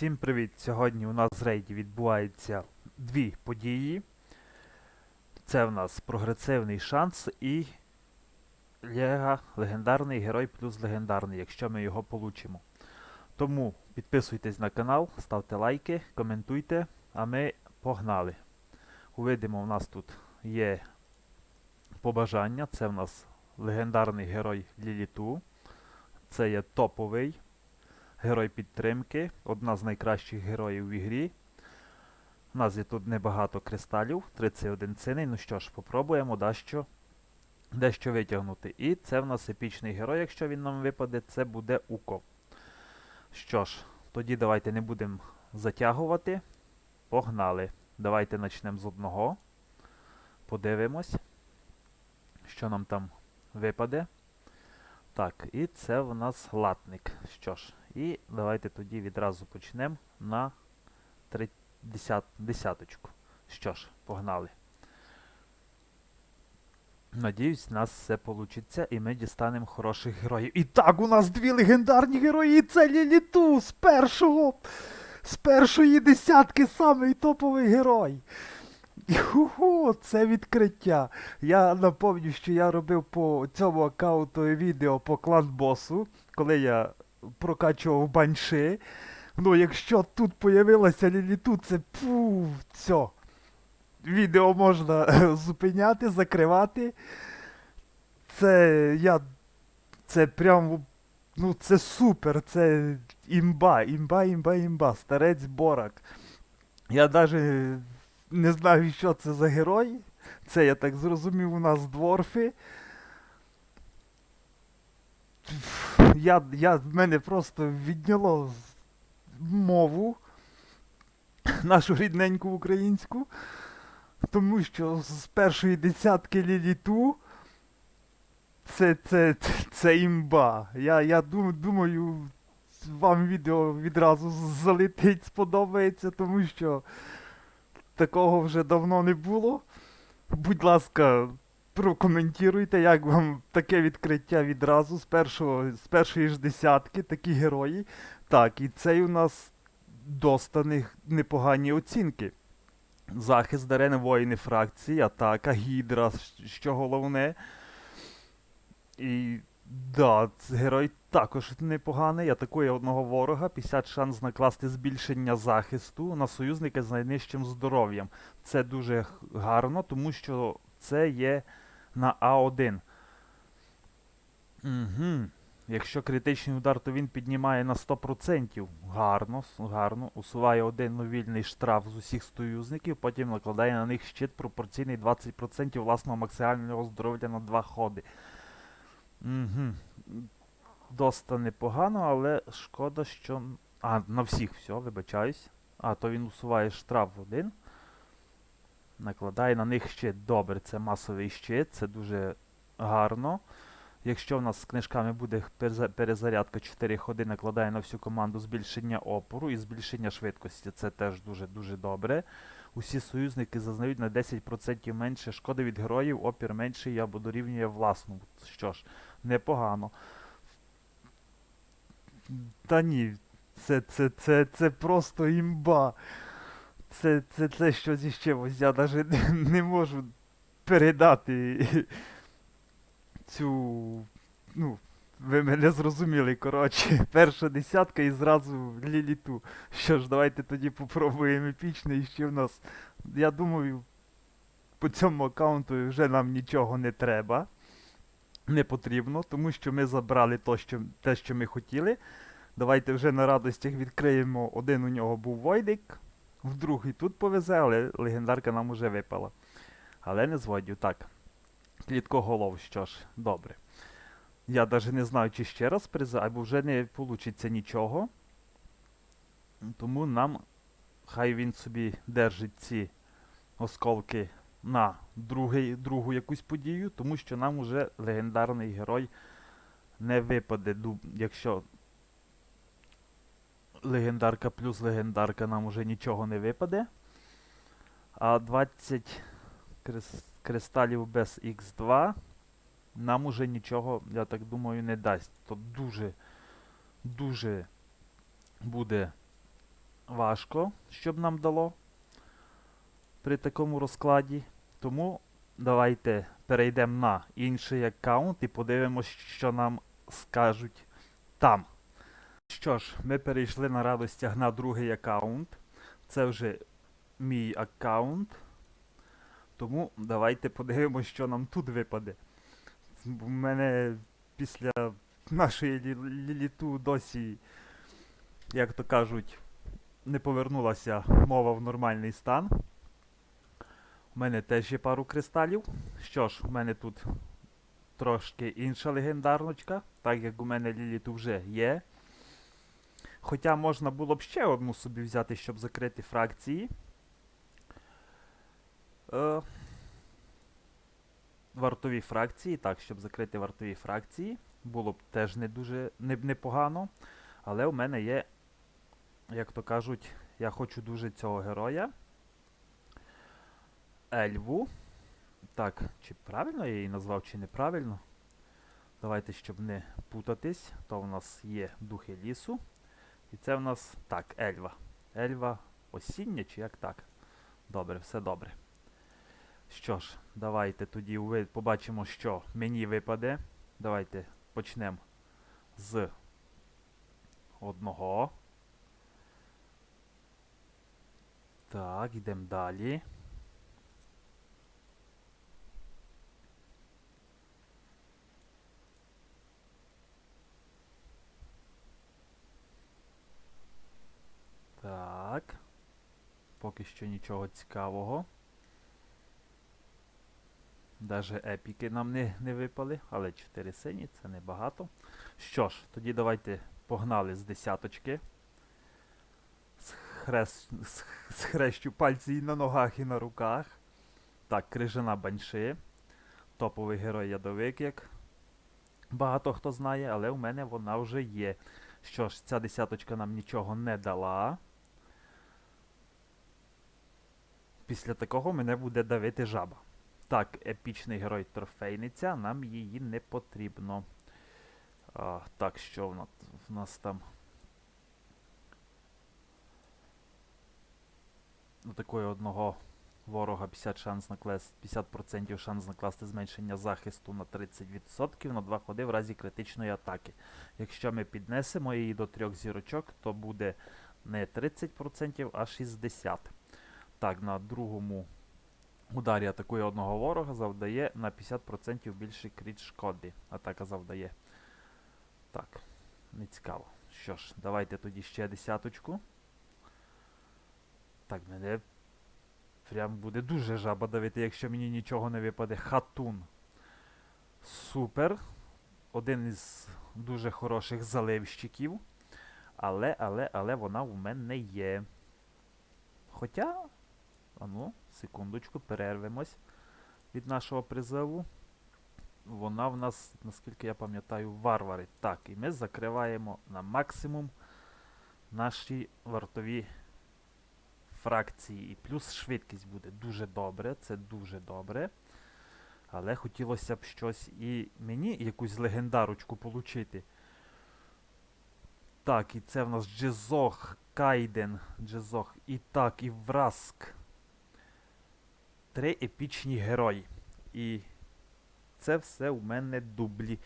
Всім привіт! Сьогодні у нас в рейді відбуваються дві події. Це в нас прогресивний шанс і Лега легендарний герой плюс легендарний, якщо ми його получимо. Тому підписуйтесь на канал, ставте лайки, коментуйте, а ми погнали. Увидимо, у нас тут є побажання. Це в нас легендарний герой Ліліту. Це є топовий герой підтримки, одна з найкращих героїв в ігрі. У нас є тут небагато кристалів, 31 цінний. Ну що ж, попробуємо дещо, дещо витягнути. І це в нас епічний герой, якщо він нам випаде, це буде Уко. Що ж, тоді давайте не будемо затягувати. Погнали. Давайте почнемо з одного. Подивимось, що нам там випаде. Так, і це в нас латник. Що ж, і давайте тоді відразу почнемо на 30, десяточку. Що ж, погнали. Надіюсь, у нас все вийде і ми дістанемо хороших героїв. І так, у нас дві легендарні герої, і це Ліліту з першого. З першої десятки самий топовий герой. Ху-ху, це відкриття. Я напомню, що я робив по цьому аккаунту відео по клан-босу, коли я прокачував банши. Ну, якщо тут появилася Ліліту, це пу, все. Відео можна зупиняти, закривати. Це я. Це прям. Ну, це супер, це імба, імба, імба, імба, старець Борак. Я навіть не знаю, що це за герой. Це, я так зрозумів, у нас дворфи. Я, я, мене просто відняло мову нашу рідненьку українську. Тому що з першої десятки ліліту це, це, це, це імба. Я, я дум, думаю, вам відео відразу залетить, сподобається, тому що такого вже давно не було. Будь ласка, прокоментуйте, як вам таке відкриття відразу з, першого, з першої ж десятки, такі герої. Так, і цей у нас доста непогані оцінки. Захист дарени воїни фракції, атака, гідра, що головне. І да, герой також непоганий. Атакує одного ворога, 50 шанс накласти збільшення захисту на союзника з найнижчим здоров'ям. Це дуже гарно, тому що це є на А1. Угу. Якщо критичний удар, то він піднімає на 100%. Гарно, гарно. Усуває один новільний штраф з усіх союзників, потім накладає на них щит пропорційний 20% власного максимального здоров'я на 2 ходи. Угу. Доста непогано, але шкода, що. А, на всіх все, вибачаюсь. А, то він усуває штраф один. Накладає на них щит. Добре, це масовий щит, це дуже гарно. Якщо в нас з книжками буде перезарядка 4 ходи, накладає на всю команду збільшення опору і збільшення швидкості. Це теж дуже-дуже добре. Усі союзники зазнають на 10% менше шкоди від героїв, опір менший або дорівнює власному. Що ж, непогано. Та ні, це, це, це, це просто імба. Це, це, це щось із чимось. Я навіть не, не можу передати цю. Ну, ви мене зрозуміли, коротше. Перша десятка і зразу ліліту. Що ж, давайте тоді попробуємо епічний, ще в нас. Я думаю, по цьому аккаунту вже нам нічого не треба. Не потрібно, тому що ми забрали то, що, те, що ми хотіли. Давайте вже на радостях відкриємо. Один у нього був Войдик, в другий тут повезе, але легендарка нам уже випала. Але не зводю. Так. Кліткоголов, що ж, добре. Я навіть не знаю, чи ще раз приз, або вже не вийде нічого. Тому нам хай він собі держить ці осколки на другий, другу якусь подію, тому що нам уже легендарний герой не випаде, якщо легендарка плюс легендарка нам уже нічого не випаде. А 20 кристалів без Х2 нам уже нічого, я так думаю, не дасть. То дуже, дуже буде важко, щоб нам дало при такому розкладі. Тому давайте перейдемо на інший аккаунт і подивимось, що нам скажуть там. Що ж, ми перейшли на радостях на другий аккаунт. Це вже мій аккаунт. Тому давайте подивимось, що нам тут випаде. У мене після нашої лі- лі- літу досі, як то кажуть, не повернулася мова в нормальний стан. У мене теж є пару кристалів. Що ж, у мене тут трошки інша легендарночка, так як у мене Ліліту вже є. Хоча можна було б ще одну собі взяти, щоб закрити фракції. Е, вартові фракції, так, щоб закрити вартові фракції. Було б теж не дуже не, непогано. Але у мене є, як то кажуть, я хочу дуже цього героя. Ельву. Так, чи правильно я її назвав, чи неправильно? Давайте, щоб не путатись, то в нас є духи лісу. І це в нас так, Ельва. Ельва осіння, чи як так? Добре, все добре. Що ж, давайте тоді побачимо, що мені випаде. Давайте почнемо з одного. Так, йдемо далі. Так. Поки що нічого цікавого. Даже епіки нам не, не випали, але 4 сині це небагато. Що ж, тоді давайте погнали з десяточки. Сх- схрещу пальці і на ногах, і на руках. Так, крижана банши. Топовий герой ядовик, як багато хто знає, але у мене вона вже є. Що ж, ця десяточка нам нічого не дала. Після такого мене буде давити жаба. Так, епічний герой трофейниця, нам її не потрібно. А, так, що в нас, в нас там? У такої одного ворога 50 шанс накласти 50% шанс накласти зменшення захисту на 30% на 2 ходи в разі критичної атаки. Якщо ми піднесемо її до 3 зірочок, то буде не 30%, а 60%. Так, на другому ударі атакує одного ворога, завдає на 50% більше кріт шкоди. Атака завдає. Так, не цікаво. Що ж, давайте тоді ще десяточку. Так, мене прям буде дуже жаба давити, якщо мені нічого не випаде. Хатун. Супер. Один із дуже хороших заливщиків. Але, але, але вона в мене є. Хоча. А ну, секундочку, перервемось від нашого призову. Вона в нас, наскільки я пам'ятаю, варвари. Так, і ми закриваємо на максимум наші вартові фракції. І плюс швидкість буде дуже добре, це дуже добре. Але хотілося б щось і мені якусь легендарочку получити. Так, і це в нас Джезох, Кайден, Джезох, і так, і Враск. Три епічні герої. І це все у мене дублі.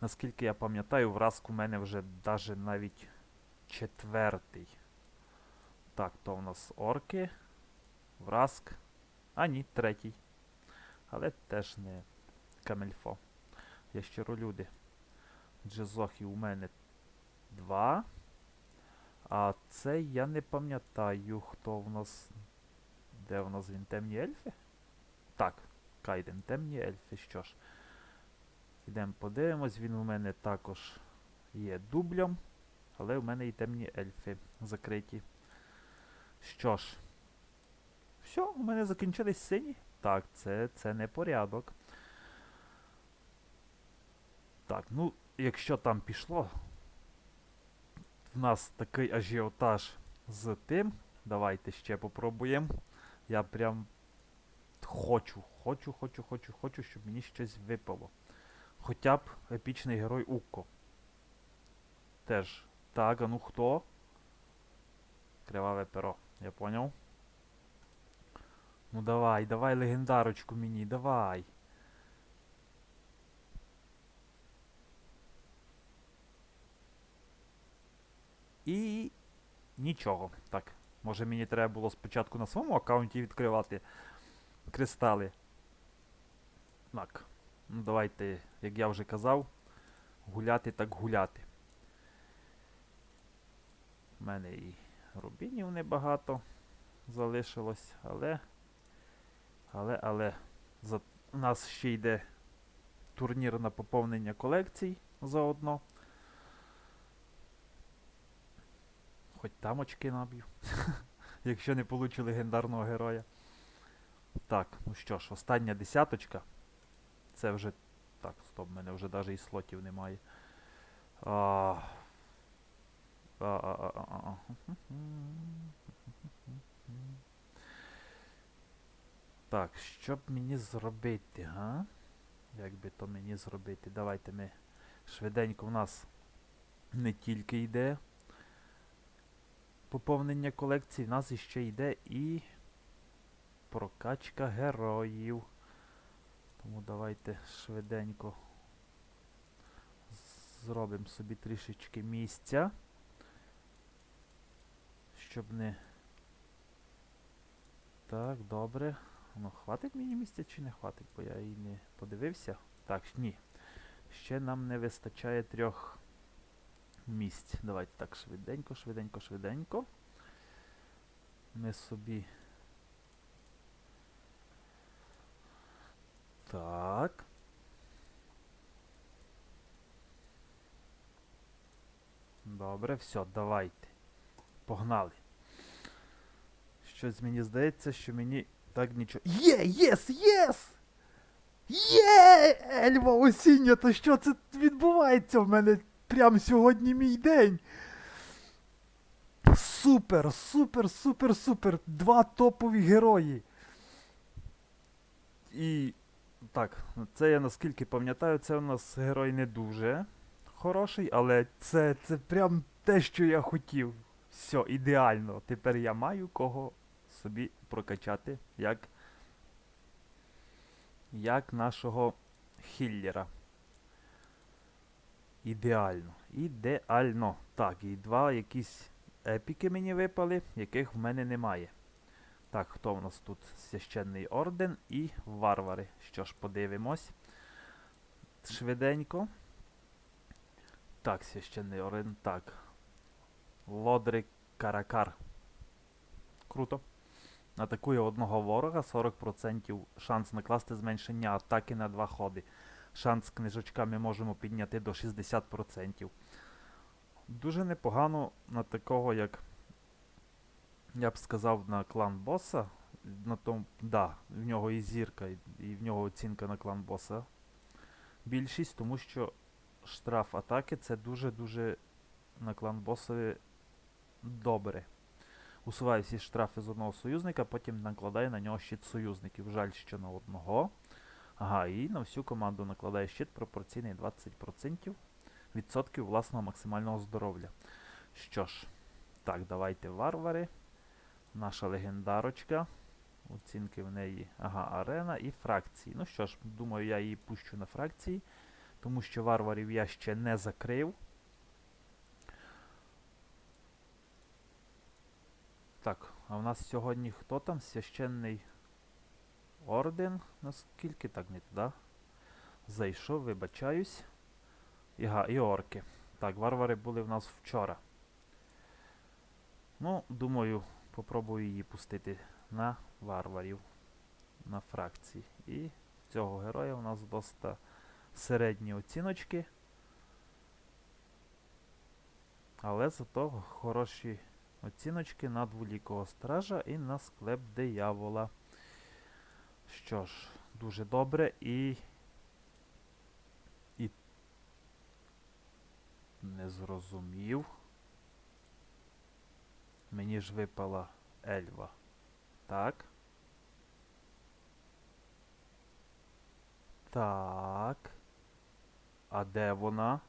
Наскільки я пам'ятаю, Враск у мене вже даже навіть четвертий. Так, то в нас орки. Враск. А ні, третій. Але теж не камельфо. Я щиролюди. Джезохів у мене два. А це я не пам'ятаю, хто в нас. Де в нас він? Темні ельфи? Так, Кайден, темні ельфи. Що ж. Йдемо подивимось, він у мене також є дублем. Але у мене і темні ельфи закриті. Що ж. Все, у мене закінчились сині. Так, це, це не порядок. Так, ну, якщо там пішло, в нас такий ажіотаж з тим. Давайте ще попробуємо. Я прям хочу, хочу, хочу, хочу, хочу, щоб мені щось випало. Хоча б епічний герой Укко. Теж. Так, а ну хто? Криваве перо. Я поняв? Ну давай, давай легендарочку мені, давай. І нічого. Так. Може мені треба було спочатку на своєму аккаунті відкривати кристали. Так. Ну давайте, як я вже казав, гуляти так гуляти. У мене і рубінів небагато залишилось, але. Але, але. За... У нас ще йде турнір на поповнення колекцій заодно. Хоч там очки наб'ю. Якщо не получу легендарного героя. Так, ну що ж, остання десяточка. Це вже. Так, стоп, в мене вже навіть і слотів немає. А... А, а, а, а. Так, що б мені зробити, га? Як би то мені зробити? Давайте ми швиденько в нас не тільки йде поповнення колекції, в нас іще йде і прокачка героїв. Тому давайте швиденько зробимо собі трішечки місця. Щоб не... Так, добре. Ну, хватить мені місця чи не хватить, бо я і не подивився. Так, ні. Ще нам не вистачає трьох місць. Давайте так швиденько, швиденько, швиденько. Ми собі. Так. Добре, все, давайте. Погнали. Щось мені здається, що мені так нічого. Є! Єс! Єс! Є! Ельва осіння, то що це відбувається в мене прямо сьогодні мій день? Супер, супер, супер, супер! Два топові герої. І. Так, це я наскільки пам'ятаю, це у нас герой не дуже хороший, але це, це прям те, що я хотів. Все, ідеально. Тепер я маю кого собі прокачати як, як нашого хіллера. Ідеально. Ідеально. Так, і два якісь епіки мені випали, яких в мене немає. Так, хто в нас тут? Священний орден і варвари. Що ж, подивимось. Швиденько. Так, священний орден. Так. Лодрик Каракар. Круто. Атакує одного ворога 40% шанс накласти зменшення атаки на два ходи. Шанс книжечками можемо підняти до 60%. Дуже непогано на такого, як я б сказав, на клан боса. На тому, да, в нього і зірка, і в нього оцінка на клан боса. Більшість, тому що штраф атаки це дуже-дуже на клан босові добре. Усуває всі штрафи з одного союзника, потім накладає на нього щит союзників. Жаль, що на одного. Ага, і на всю команду накладає щит пропорційний 20% відсотків власного максимального здоров'я. Що ж, так, давайте варвари. Наша легендарочка. Оцінки в неї. Ага, арена і фракції. Ну що ж, думаю, я її пущу на фракції, тому що варварів я ще не закрив. Так, а в нас сьогодні хто там? Священний орден. Наскільки так не туди? Зайшов, вибачаюсь. Іга, і орки. Так, варвари були в нас вчора. Ну, думаю, попробую її пустити на варварів. На фракції. І цього героя у нас доста середні оціночки. Але зато хороші оціночки на дволікого стража і на склеп диявола. Що ж, дуже добре і. І. Не зрозумів. Мені ж випала Ельва. Так. Так. А де вона?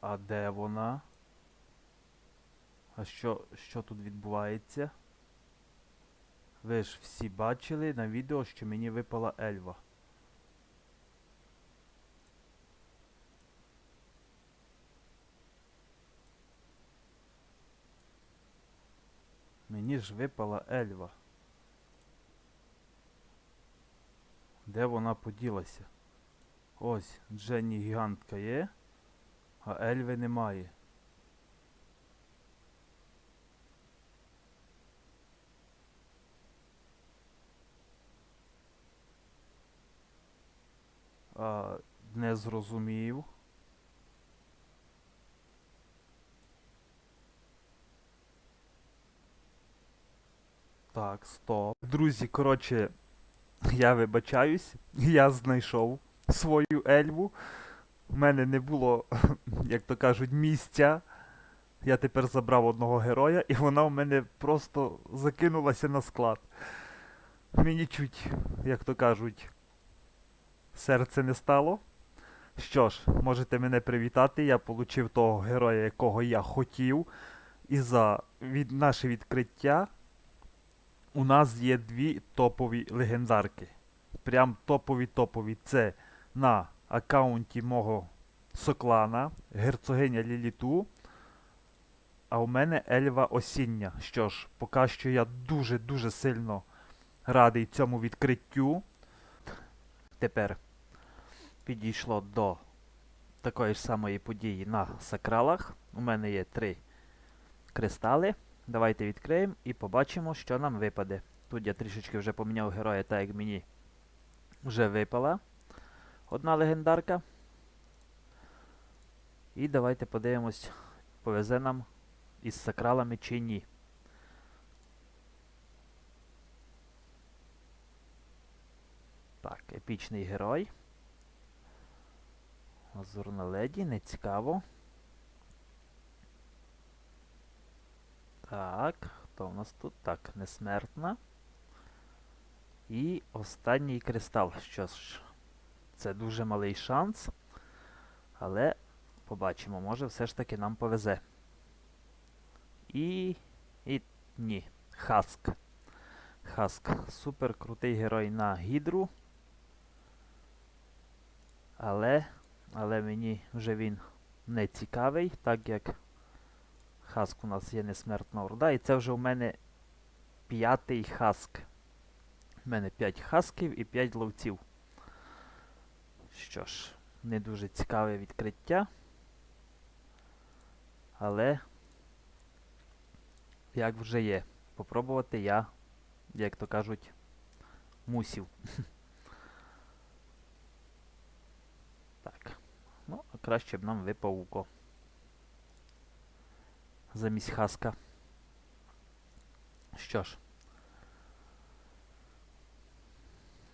А де вона? А що, що тут відбувається? Ви ж всі бачили на відео, що мені випала Ельва. Мені ж випала Ельва. Де вона поділася? Ось, Дженні гігантка є, а Ельви немає. А, не зрозумів. Так, стоп. Друзі, коротше, я вибачаюсь, я знайшов свою ельву. У мене не було, як то кажуть, місця. Я тепер забрав одного героя, і вона у мене просто закинулася на склад. Мені чуть, як то кажуть, серце не стало. Що ж, можете мене привітати. Я отримав того героя, якого я хотів. І за від, наше відкриття у нас є дві топові легендарки. Прям топові-топові. Це на аккаунті мого Соклана, герцогиня Ліліту. А у мене Ельва Осіння. Що ж, поки що я дуже-дуже сильно радий цьому відкриттю. Тепер підійшло до такої ж самої події на сакралах. У мене є три кристали. Давайте відкриємо і побачимо, що нам випаде. Тут я трішечки вже поміняв героя, так як мені вже випала одна легендарка. І давайте подивимось, повезе нам із сакралами чи ні. Так, епічний герой. Лазурна леді, не цікаво. Так, хто в нас тут? Так, несмертна. І останній кристал. Що ж, це дуже малий шанс. Але побачимо, може все ж таки нам повезе. І. І ні. Хаск. Хаск. Супер крутий герой на гідру. Але. Але мені вже він не цікавий, так як Хаск у нас є несмертна орда. І це вже у мене п'ятий хаск. У мене 5 хасків і 5 ловців. Що ж, не дуже цікаве відкриття. Але, як вже є, попробувати я, як то кажуть, мусів. Так. Ну, краще б нам випав Уко. Замість хаска. Що ж.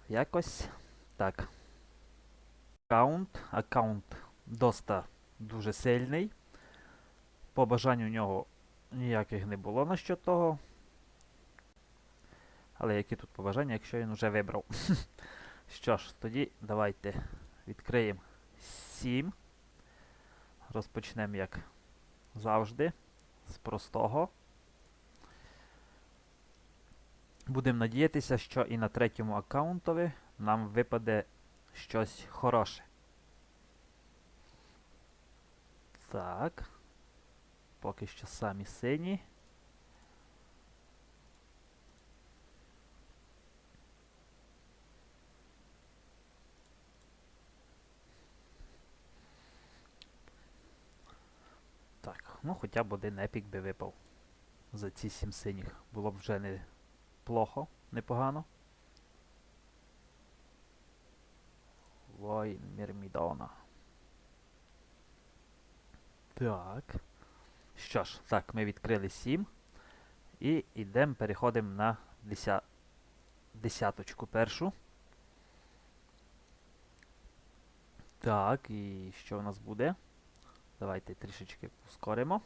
Якось так. Аккаунт. Аккаунт доста дуже сильний. По бажанню у нього ніяких не було на що того. Але які тут побажання, якщо він вже вибрав. Що ж, тоді давайте відкриємо 7. Розпочнемо як завжди. З простого. Будемо надіятися, що і на третьому аккаунтові нам випаде щось хороше. Так. Поки що самі сині. Так, ну хоча б один епік би випав за ці сім синіх. Було б вже не плохо, непогано. Воїн Мірмідона. Так. Що ж, так, ми відкрили 7. І йдемо, переходимо на деся... десяточку першу. Так, і що у нас буде? Давайте трішечки ускоримо.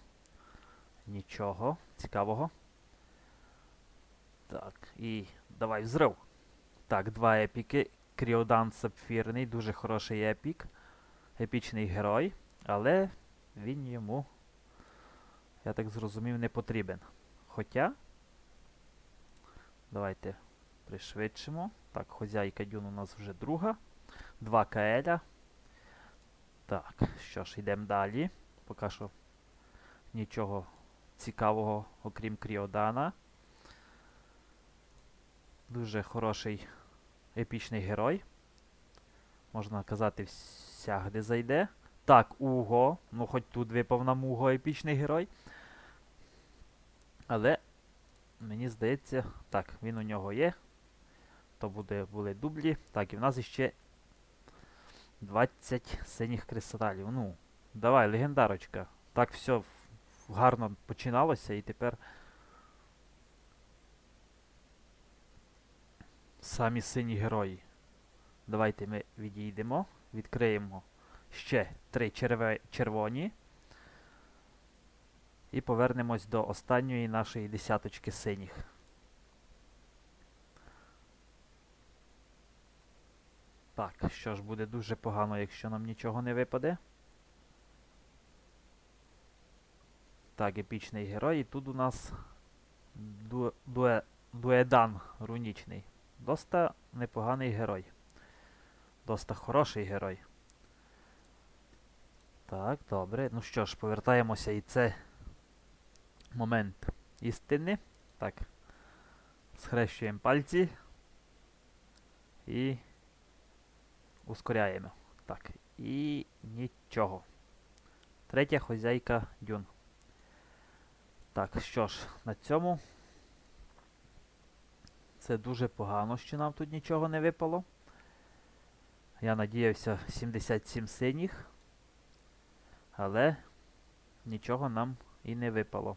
Нічого цікавого. Так, і давай взрив. Так, два епіки. Кріодан Сапфірний, дуже хороший епік. Епічний герой. Але він йому, я так зрозумів, не потрібен. Хоча. Давайте пришвидшимо. Так, хозяйка дюн у нас вже друга. Два КЛ. Так, що ж, йдемо далі. Поки що нічого цікавого, окрім Кріодана. Дуже хороший епічний герой. Можна казати, всягде зайде. Так, Уго. Ну, хоч тут випав нам Уго епічний герой. Але мені здається, так, він у нього є. То буде, були дублі. Так, і в нас іще 20 синіх кристалів. Ну, давай, легендарочка. Так все гарно починалося і тепер. Самі сині герої. Давайте ми відійдемо, відкриємо ще три черве- червоні. І повернемось до останньої нашої десяточки синіх. Так, що ж буде дуже погано, якщо нам нічого не випаде. Так, епічний герой. І тут у нас ду, дуе, дуедан рунічний. Доста непоганий герой. Доста хороший герой. Так, добре. Ну що ж, повертаємося і це момент істини. Так. Схрещуємо пальці. І ускоряємо. Так. І нічого. Третя хозяйка дюн. Так, що ж, на цьому. Це дуже погано, що нам тут нічого не випало. Я надіявся 77 синіх. Але нічого нам і не випало.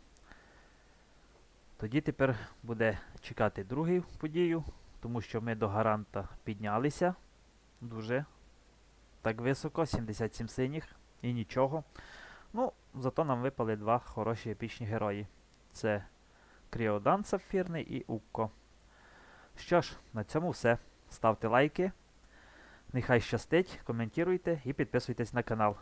Тоді тепер буде чекати другу подію, тому що ми до гаранта піднялися дуже так високо, 77 синіх і нічого. Ну, зато нам випали два хороші епічні герої. Це Кріодан Сапфірний і Укко. Що ж, на цьому все. Ставте лайки. Нехай щастить, коментуйте і підписуйтесь на канал.